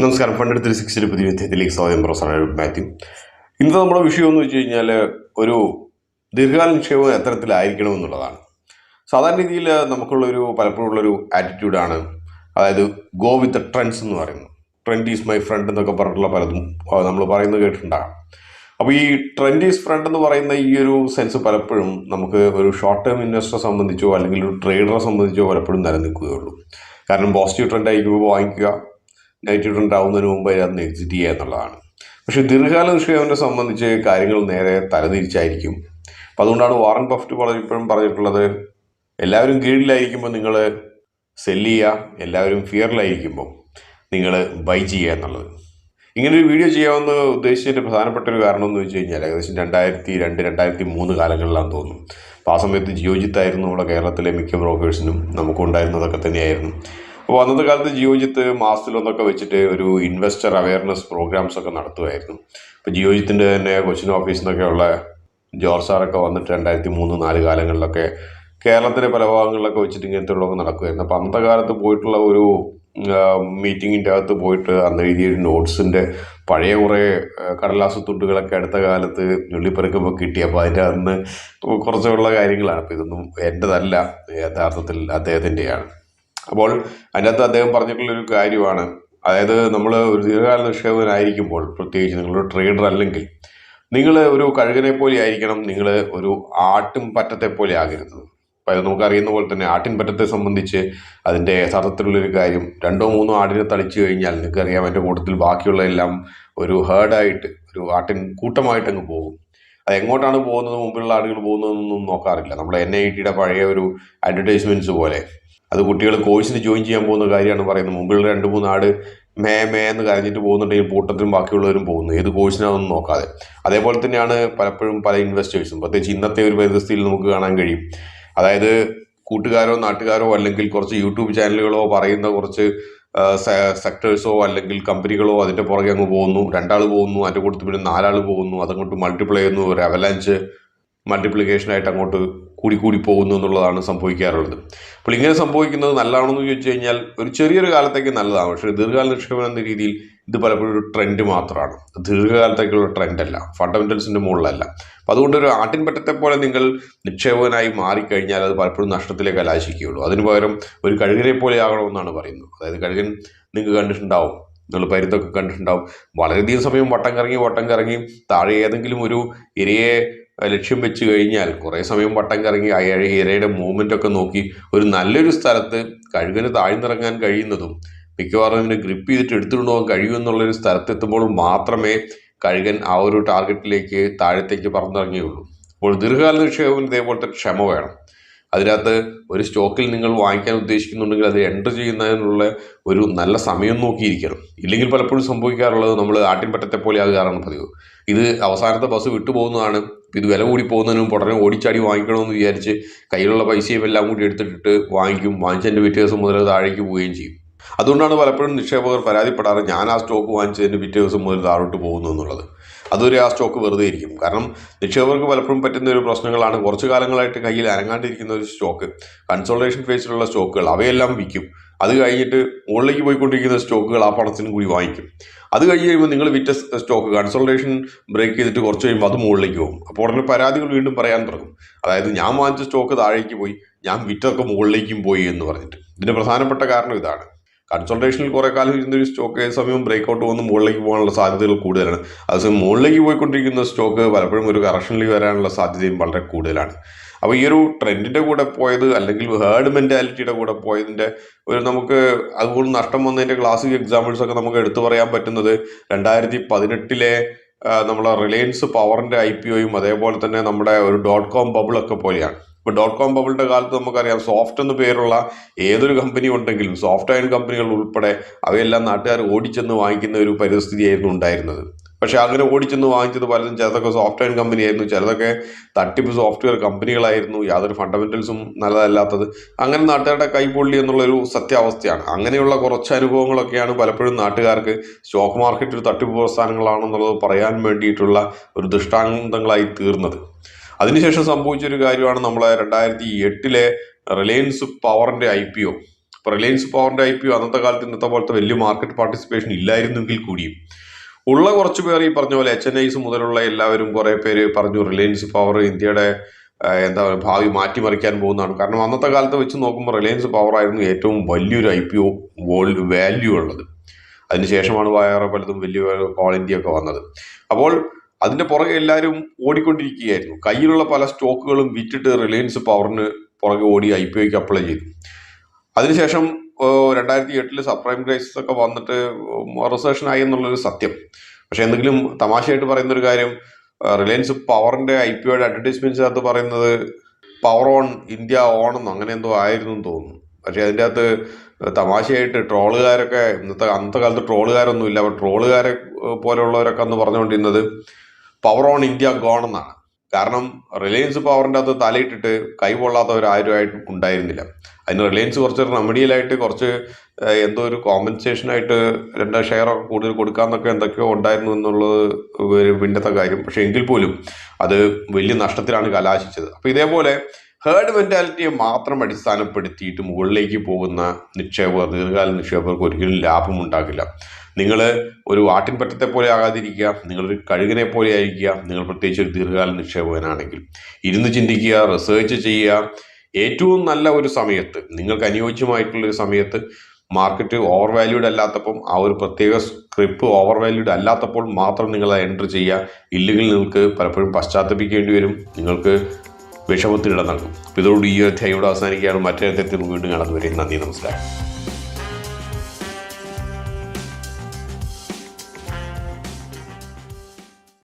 നമസ്കാരം. പണ്ടെടുത്ത് three sixty പുതിയ വിദ്യത്തിലേക്ക് സ്വാഗതം. പ്രൊഫസർ മാത്യു. ഇന്ന് നമ്മുടെ വിഷയം എന്ന് വെച്ച് കഴിഞ്ഞാൽ ഒരു ദീർഘകാല നിക്ഷേപം എത്തരത്തിലായിരിക്കണം എന്നുള്ളതാണ് സാധാരണ രീതിയിൽ നമുക്കുള്ളൊരു പലപ്പോഴും ഉള്ളൊരു ആറ്റിറ്റ്യൂഡാണ് അതായത് ഗോ വിത്ത് ട്രെൻഡ്സ് എന്ന് പറയുന്നത്. ട്രെൻഡ് ഈസ് മൈ ഫ്രണ്ട് എന്നൊക്കെ പറഞ്ഞിട്ടുള്ള പലതും നമ്മൾ പറയുന്നത് കേട്ടിട്ടുണ്ടാകാം. അപ്പോൾ ഈ ട്രെൻഡ് ഈസ് ഫ്രണ്ട് എന്ന് പറയുന്ന ഈ ഒരു സെൻസ് പലപ്പോഴും നമുക്ക് ഒരു ഷോർട്ട് ടേം ഇൻവെസ്റ്ററെ സംബന്ധിച്ചോ അല്ലെങ്കിൽ ഒരു ട്രേഡറെ സംബന്ധിച്ചോ പലപ്പോഴും നിലനിൽക്കുകയുള്ളൂ. കാരണം പോസിറ്റീവ് ട്രെൻഡ് ആയിരിക്കുമ്പോൾ വാങ്ങിക്കുക നെഗറ്റീവ് ഉണ്ടാവുന്നതിന് മുമ്പ് അതിനകത്ത് എക്സിറ്റ് ചെയ്യുക എന്നുള്ളതാണ്. പക്ഷേ ദീർഘകാല നിക്ഷേപനെ സംബന്ധിച്ച് കാര്യങ്ങൾ നേരെ തലതിരിച്ചായിരിക്കും. അപ്പം അതുകൊണ്ടാണ് വാറൻ ബഫ്റ്റ് ഇപ്പോഴും പറഞ്ഞിട്ടുള്ളത് എല്ലാവരും കീഴിലായിരിക്കുമ്പോൾ നിങ്ങൾ സെല്ല് ചെയ്യുക എല്ലാവരും ഫിയറിലായിരിക്കുമ്പോൾ നിങ്ങൾ ബൈ ചെയ്യുക എന്നുള്ളത്. ഇങ്ങനൊരു വീഡിയോ ചെയ്യാമെന്ന് ഉദ്ദേശിച്ചതിന്റെ പ്രധാനപ്പെട്ട ഒരു കാരണം എന്ന് വെച്ച് കഴിഞ്ഞാൽ ഏകദേശം രണ്ടായിരത്തി രണ്ട് രണ്ടായിരത്തി മൂന്ന് കാലങ്ങളിലാണെന്ന് തോന്നുന്നു. അപ്പോൾ ആ സമയത്ത് ജിയോജിത്തായിരുന്നു നമ്മുടെ കേരളത്തിലെ മിക്ക ബ്രോക്കേഴ്സിനും നമുക്കുണ്ടായിരുന്നതൊക്കെ തന്നെയായിരുന്നു. അപ്പോൾ അന്നത്തെ കാലത്ത് ജിയോജിത്ത് മാസത്തിലൊന്നൊക്കെ വെച്ചിട്ട് ഒരു ഇൻവെസ്റ്റർ അവയർനെസ് പ്രോഗ്രാംസ് ഒക്കെ നടത്തുമായിരുന്നു അപ്പോൾ ജിയോജിത്തിന്റെ തന്നെ കൊച്ചിൻ ഓഫീസിൽ നിന്നൊക്കെ ഉള്ള ജോർജ് സാറൊക്കെ വന്നിട്ട് രണ്ടായിരത്തി മൂന്ന് നാല് കാലങ്ങളിലൊക്കെ കേരളത്തിലെ പല ഭാഗങ്ങളിലൊക്കെ വെച്ചിട്ട് ഇങ്ങനത്തെ ഉള്ളതൊക്കെ നടക്കുമായിരുന്നു അപ്പോൾ അന്നത്തെ കാലത്ത് പോയിട്ടുള്ള ഒരു മീറ്റിങ്ങിന്റെ അകത്ത് പോയിട്ട് അന്ന് എഴുതിയ നോട്ട്സിന്റെ പഴയ കുറേ കടലാസ തുണ്ടുകളൊക്കെ അടുത്ത കാലത്ത് നുള്ളിപ്പെറുക്കുമ്പോൾ കിട്ടി. അപ്പോൾ അതിന്റെ അന്ന് കുറച്ചുള്ള കാര്യങ്ങളാണ്. അപ്പോൾ ഇതൊന്നും എന്റെതല്ല യഥാർത്ഥത്തിൽ അദ്ദേഹത്തിന്റെയാണ് അപ്പോൾ അതിനകത്ത് അദ്ദേഹം പറഞ്ഞിട്ടുള്ളൊരു കാര്യമാണ്. അതായത് നമ്മൾ ഒരു ദീർഘകാല നിക്ഷേപകനായിരിക്കുമ്പോൾ പ്രത്യേകിച്ച് നിങ്ങളൊരു ട്രേഡർ അല്ലെങ്കിൽ നിങ്ങൾ ഒരു കഴുകനെ പോലെ ആയിരിക്കണം നിങ്ങൾ ഒരു ആട്ടും പറ്റത്തെ പോലെ ആകരുത്. നമുക്കറിയുന്ന പോലെ തന്നെ ആട്ടിൻ പറ്റത്തെ സംബന്ധിച്ച് അതിന്റെ യഥാർത്ഥത്തിലുള്ളൊരു കാര്യം രണ്ടോ മൂന്നോ ആടിനെ തളിച്ചു കഴിഞ്ഞാൽ നിങ്ങൾക്കറിയാം എന്റെ കൂട്ടത്തിൽ ബാക്കിയുള്ള എല്ലാം ഒരു ഹേർഡായിട്ട് ഒരു ആട്ടിൻ കൂട്ടമായിട്ട് അങ്ങ് പോകും. അത് എങ്ങോട്ടാണ് പോകുന്നത്? മുമ്പിലുള്ള ആളുകൾ പോകുന്നതെന്നൊന്നും നോക്കാറില്ല. നമ്മുടെ എൻ ഐ ടിയുടെ പഴയ ഒരു അഡ്വർടൈസ്മെന്റ്സ് പോലെ. അത് കുട്ടികൾ കോഴ്സിന് ജോയിൻ ചെയ്യാൻ പോകുന്ന കാര്യമാണ് പറയുന്നത്. മുമ്പിൽ രണ്ട് മൂന്ന് ആട് മേ മേ എന്ന് കരഞ്ഞിട്ട് പോകുന്നുണ്ടെങ്കിൽ കൂട്ടത്തിലും ബാക്കിയുള്ളവരും പോകുന്നു. ഏത് കോഴ്സിനാണെന്ന് നോക്കാതെ. അതേപോലെ തന്നെയാണ് പലപ്പോഴും പല ഇൻവെസ്റ്റേഴ്സും പ്രത്യേകിച്ച് ഇന്നത്തെ ഒരു പരിതസ്ഥിതിയിൽ നമുക്ക് കാണാൻ കഴിയും. അതായത് കൂട്ടുകാരോ നാട്ടുകാരോ അല്ലെങ്കിൽ കുറച്ച് യൂട്യൂബ് ചാനലുകളോ പറയുന്ന കുറച്ച് സെക്ടേഴ്സോ അല്ലെങ്കിൽ കമ്പനികളോ അതിന്റെ പുറകെ അങ്ങ് പോകുന്നു. രണ്ടാൾ പോകുന്നു അതിന്റെ കൂട്ടത്തിൽ പിന്നെ നാലാൾ പോകുന്നു. അതങ്ങോട്ട് മൾട്ടിപ്ലൈ ചെയ്യുന്നു. ഒരു അവലാഞ്ച് മൾട്ടിപ്ലിക്കേഷനായിട്ട് അങ്ങോട്ട് കൂടി കൂടി പോകുന്നു എന്നുള്ളതാണ് സംഭവിക്കാറുള്ളത്. അപ്പോൾ ഇങ്ങനെ സംഭവിക്കുന്നത് നല്ലതാണെന്ന് ചോദിച്ചു കഴിഞ്ഞാൽ ഒരു ചെറിയൊരു കാലത്തേക്ക് നല്ലതാണ്. പക്ഷേ ദീർഘകാല നിക്ഷേപം എന്ന രീതിയിൽ ഇത് പലപ്പോഴും ഒരു ട്രെൻഡ് മാത്രമാണ്. ദീർഘകാലത്തേക്കുള്ള ട്രെൻഡല്ല ഫണ്ടമെന്റൽസിന്റെ മുകളിലല്ല. അപ്പോൾ അതുകൊണ്ട് ഒരു ആട്ടിൻപറ്റത്തെ പോലെ നിങ്ങൾ നിക്ഷേപകനായി മാറിക്കഴിഞ്ഞാൽ അത് പലപ്പോഴും നഷ്ടത്തിലേക്ക് കലാശിക്കുകയുള്ളൂ. അതിന് പകരം ഒരു കഴുകനെ പോലെ ആകണമെന്നാണ് പറയുന്നത്. അതായത് കഴുകൻ നിങ്ങൾക്ക് കണ്ടിട്ടുണ്ടാവും. നിങ്ങൾ പരുത്തൊക്കെ കണ്ടിട്ടുണ്ടാവും. വളരെയധികം സമയം വട്ടം കറങ്ങി വട്ടം കറങ്ങി താഴെ ഏതെങ്കിലും ഒരു ഇരയെ ലക്ഷ്യം വെച്ച് കഴിഞ്ഞാൽ കുറേ സമയം വട്ടം കറങ്ങി ഇരയുടെ മൂവ്മെന്റ് ഒക്കെ നോക്കി ഒരു നല്ലൊരു സ്ഥലത്ത് കഴുകന് താഴ്ന്നിറങ്ങാൻ കഴിയുന്നതും മിക്കവാറും ഇതിനെ ഗ്രിപ്പ് ചെയ്തിട്ട് എടുത്തുകൊണ്ട് പോകാൻ കഴിയുമെന്നുള്ളൊരു സ്ഥലത്തെത്തുമ്പോൾ മാത്രമേ കഴുകൻ ആ ഒരു ടാർഗറ്റിലേക്ക് താഴത്തേക്ക് പറന്നിറങ്ങിയുള്ളൂ അപ്പോൾ ദീർഘകാല നിക്ഷേപം ഇതേപോലത്തെ ക്ഷമ വേണം. അതിനകത്ത് ഒരു സ്റ്റോക്കിൽ നിങ്ങൾ വാങ്ങിക്കാൻ ഉദ്ദേശിക്കുന്നുണ്ടെങ്കിൽ അത് എന്റർ ചെയ്യുന്നതിനുള്ള ഒരു നല്ല സമയം നോക്കിയിരിക്കണം. ഇല്ലെങ്കിൽ പലപ്പോഴും സംഭവിക്കാറുള്ളത് നമ്മൾ ആട്ടിൻപറ്റത്തെ പോലെ ആകാറാണ് പതിവ്. ഇത് അവസാനത്തെ ബസ് വിട്ടുപോകുന്നതാണ് ഇത് വില കൂടി പോകുന്നതിന് ഉടനെ ഓടിച്ചാടി വാങ്ങിക്കണമെന്ന് വിചാരിച്ച് കയ്യിലുള്ള പൈസയും എല്ലാം കൂടി എടുത്തിട്ടിട്ട് വാങ്ങിക്കും വാങ്ങിച്ചതിന്റെ പിറ്റേ ദിവസം മുതൽ താഴേക്ക് പോവുകയും ചെയ്യും. അതുകൊണ്ടാണ് പലപ്പോഴും നിക്ഷേപകർ പരാതിപ്പെടാറ് ഞാൻ ആ സ്റ്റോക്ക് വാങ്ങിച്ചതിന്റെ പിറ്റേ ദിവസം മുതൽ താഴോട്ട് പോകുന്നു എന്നുള്ളത്. അതുവരെ ആ സ്റ്റോക്ക് വെറുതെ ഇരിക്കും. കാരണം നിക്ഷേപകർക്ക് പലപ്പോഴും പറ്റുന്ന ഒരു പ്രശ്നങ്ങളാണ് കുറച്ച് കാലങ്ങളായിട്ട് കയ്യിൽ അനങ്ങാണ്ടിരിക്കുന്ന ഒരു സ്റ്റോക്ക് കൺസോൾട്ടേഷൻ ഫേസിലുള്ള സ്റ്റോക്കുകൾ അവയെല്ലാം വിൽക്കും. അത് കഴിഞ്ഞിട്ട് മുകളിലേക്ക് പോയിക്കൊണ്ടിരിക്കുന്ന സ്റ്റോക്കുകൾ ആ പണത്തിനും കൂടി വാങ്ങിക്കും. അത് കഴിഞ്ഞ് കഴിയുമ്പോൾ നിങ്ങൾ വിറ്റ സ്റ്റോക്ക് കൺസൾട്ടേഷൻ ബ്രേക്ക് ചെയ്തിട്ട് കുറച്ച് കഴിയുമ്പോൾ അത് മുകളിലേക്ക് പോകും. അപ്പോൾ ഉടനെ പരാതികൾ വീണ്ടും പറയാൻ തുടങ്ങും. അതായത് ഞാൻ വാങ്ങിച്ച സ്റ്റോക്ക് താഴേക്ക് പോയി ഞാൻ വിറ്റൊക്കെ മുകളിലേക്കും പോയി എന്ന് പറഞ്ഞിട്ട്. ഇതിന്റെ പ്രധാനപ്പെട്ട കാരണം ഇതാണ്. കൺസൾട്ടേഷനിൽ കുറേ കാലം ഇരുന്ന ഒരു സ്റ്റോക്ക് സമയം ബ്രേക്കൗട്ട് വന്ന് മുകളിലേക്ക് പോകാനുള്ള സാധ്യതകൾ കൂടുതലാണ്. അതേസമയം മുകളിലേക്ക് പോയിക്കൊണ്ടിരിക്കുന്ന സ്റ്റോക്ക് പലപ്പോഴും ഒരു കറക്ഷനിൽ വരാനുള്ള സാധ്യതയും വളരെ കൂടുതലാണ്. അപ്പോൾ ഈ ഒരു ട്രെൻഡിന്റെ കൂടെ പോയത് അല്ലെങ്കിൽ ഹേർഡ് മെന്റാലിറ്റിയുടെ കൂടെ പോയതിന്റെ ഒരു നമുക്ക് അതുകൊണ്ട് നഷ്ടം വന്നതിന്റെ ക്ലാസിക് എക്സാമ്പിൾസ് ഒക്കെ നമുക്ക് എടുത്തു പറയാൻ പറ്റുന്നത് രണ്ടായിരത്തി പതിനെട്ടിലെ നമ്മളെ റിലയൻസ് പവറിന്റെ ഐ പി ഒയും അതേപോലെ തന്നെ നമ്മുടെ ഒരു ഡോട്ട് കോം ബബിളൊക്കെ പോലെയാണ്. ഇപ്പോൾ ഡോട്ട് കോം ബബിളിന്റെ കാലത്ത് നമുക്കറിയാം സോഫ്റ്റ് എന്ന് പേരുള്ള ഏതൊരു കമ്പനി ഉണ്ടെങ്കിലും സോഫ്റ്റ് വെയർ കമ്പനികൾ ഉൾപ്പെടെ അവയെല്ലാം നാട്ടുകാർ ഓടിച്ചെന്ന് വാങ്ങിക്കുന്ന ഒരു പരിസ്ഥിതിയായിരുന്നു ഉണ്ടായിരുന്നത്. പക്ഷേ അങ്ങനെ ഓടിച്ചെന്ന് വാങ്ങിച്ചത് പലതും ചിലതൊക്കെ സോഫ്റ്റ് വെയർ കമ്പനി ആയിരുന്നു ചിലതൊക്കെ തട്ടിപ്പ് സോഫ്റ്റ്വെയർ കമ്പനികളായിരുന്നു യാതൊരു ഫണ്ടമെന്റൽസും നല്ലതല്ലാത്തത്. അങ്ങനെ നാട്ടുകാരുടെ കൈപൊള്ളി എന്നുള്ളൊരു സത്യാവസ്ഥയാണ്. അങ്ങനെയുള്ള കുറച്ച് അനുഭവങ്ങളൊക്കെയാണ് പലപ്പോഴും നാട്ടുകാർക്ക് സ്റ്റോക്ക് മാർക്കറ്റ് ഒരു തട്ടിപ്പ് പ്രസ്ഥാനങ്ങളാണെന്നുള്ളത് പറയാൻ വേണ്ടിയിട്ടുള്ള ഒരു ദൃഷ്ടാന്തങ്ങളായി തീർന്നത്. അതിനുശേഷം സംഭവിച്ചൊരു കാര്യമാണ് നമ്മളെ രണ്ടായിരത്തി എട്ടിലെ റിലയൻസ് പവറിന്റെ ഐ പി ഒ. റിലയൻസ് പവറിന്റെ ഐ പി ഒ അന്നത്തെ കാലത്ത് ഇന്നത്തെ പോലത്തെ വലിയ മാർക്കറ്റ് പാർട്ടിസിപ്പേഷൻ ഇല്ലായിരുന്നെങ്കിൽ കൂടിയും. ഉള്ള കുറച്ച് പേർ ഈ പറഞ്ഞ പോലെ എച്ച് എൻ ഐസ് മുതലുള്ള എല്ലാവരും കുറേ പേര് പറഞ്ഞു റിലയൻസ് പവർ ഇന്ത്യയുടെ എന്താ പറയുക ഭാവി മാറ്റിമറിക്കാൻ പോകുന്നതാണ്. കാരണം അന്നത്തെ കാലത്ത് വെച്ച് നോക്കുമ്പോൾ റിലയൻസ് പവർ ആയിരുന്നു ഏറ്റവും വലിയൊരു I P O world value ഉള്ളത്. അതിനുശേഷമാണ് വയറ പലതും വലിയ ഓൾ ഇന്ത്യ ഒക്കെ വന്നത്. അപ്പോൾ അതിന്റെ പുറകെ എല്ലാവരും ഓടിക്കൊണ്ടിരിക്കുകയായിരുന്നു. കയ്യിലുള്ള പല സ്റ്റോക്കുകളും വിറ്റിട്ട് റിലയൻസ് പവറിന് പുറകെ ഓടി ഐ പി ഒക്ക് അപ്ലൈ ചെയ്തു. അതിനുശേഷം രണ്ടായിരത്തി എട്ടിൽ സബ്പ്രൈം ക്രൈസിസ് ഒക്കെ വന്നിട്ട് റിസേഷൻ ആയി എന്നുള്ളൊരു സത്യം. പക്ഷെ എന്തെങ്കിലും തമാശയായിട്ട് പറയുന്ന ഒരു കാര്യം റിലയൻസ് പവറിന്റെ ഐ പി ഒയുടെ അഡ്വർടൈസ്മെന്റ് അകത്ത് പറയുന്നത് പവർ ഓൺ ഇന്ത്യ ഓൺ എന്നോ അങ്ങനെ എന്തോ ആയിരുന്നു എന്ന് തോന്നുന്നു. പക്ഷെ അതിന്റെ അകത്ത് തമാശയായിട്ട് ട്രോളുകാരൊക്കെ ഇന്നത്തെ അന്നത്തെ കാലത്ത് ട്രോളുകാരൊന്നും ഇല്ല അപ്പോൾ ട്രോളുകാരെ പോലെയുള്ളവരൊക്കെ അന്ന് പറഞ്ഞുകൊണ്ടിരുന്നത് പവർ ഓൺ ഇന്ത്യ ഗോൺ എന്നാണ്. കാരണം റിലയൻസ് പവറിന്റെ അകത്ത് തലയിട്ടിട്ട് കൈകൊള്ളാത്തവർ ആരുമായിട്ടും ഉണ്ടായിരുന്നില്ല. അതിന് റിലയൻസ് കുറച്ച് റെമഡിയലായിട്ട് കുറച്ച് എന്തോ ഒരു കോമ്പൻസേഷനായിട്ട് രണ്ട് ഷെയർ ഒക്കെ കൂടുതൽ കൊടുക്കാന്നൊക്കെ എന്തൊക്കെയോ ഉണ്ടായിരുന്നു എന്നുള്ളത് ഒരു പിന്നത്തെ കാര്യം. പക്ഷേ എങ്കിൽ പോലും അത് വലിയ നഷ്ടത്തിലാണ് കലാശിച്ചത്. അപ്പോൾ ഇതേപോലെ ഹേർഡ് മെന്റാലിറ്റിയെ മാത്രം അടിസ്ഥാനപ്പെടുത്തിയിട്ട് മുകളിലേക്ക് പോകുന്ന നിക്ഷേപകർ ദീർഘകാല നിക്ഷേപകർക്ക് ഒരിക്കലും ലാഭം ഉണ്ടാക്കില്ല നിങ്ങൾ ഒരു ആട്ടിൻപറ്റത്തെ പോലെ ആകാതിരിക്കുക നിങ്ങളൊരു കഴുകനെ പോലെ ആയിരിക്കുക നിങ്ങൾ പ്രത്യേകിച്ച് ഒരു ദീർഘകാല നിക്ഷേപകനാണെങ്കിൽ. ഇരുന്ന് ചിന്തിക്കുക റിസേർച്ച് ചെയ്യുക. ഏറ്റവും നല്ല ഒരു സമയത്ത് നിങ്ങൾക്ക് അനുയോജ്യമായിട്ടുള്ള ഒരു സമയത്ത് മാർക്കറ്റ് ഓവർ വാല്യൂഡ് അല്ലാത്തപ്പം ആ ഒരു പ്രത്യേക സ്ക്രിപ്റ്റ് ഓവർ വാല്യൂഡ് അല്ലാത്തപ്പോൾ മാത്രം നിങ്ങൾ എന്റർ ചെയ്യുക. ഇല്ലെങ്കിൽ നിങ്ങൾക്ക് പലപ്പോഴും പശ്ചാത്തപിക്കേണ്ടി വരും. നിങ്ങൾക്ക് വിഷമത്തിനിട നൽകും. അപ്പോൾ ഇതോട് ഈ അധ്യായം ഇവിടെ അവസാനിക്കുകയാണ്. മറ്റേ അധ്യായത്തിൽ വീണ്ടും കാണുന്നവരെ നന്ദി നമസ്കാരം.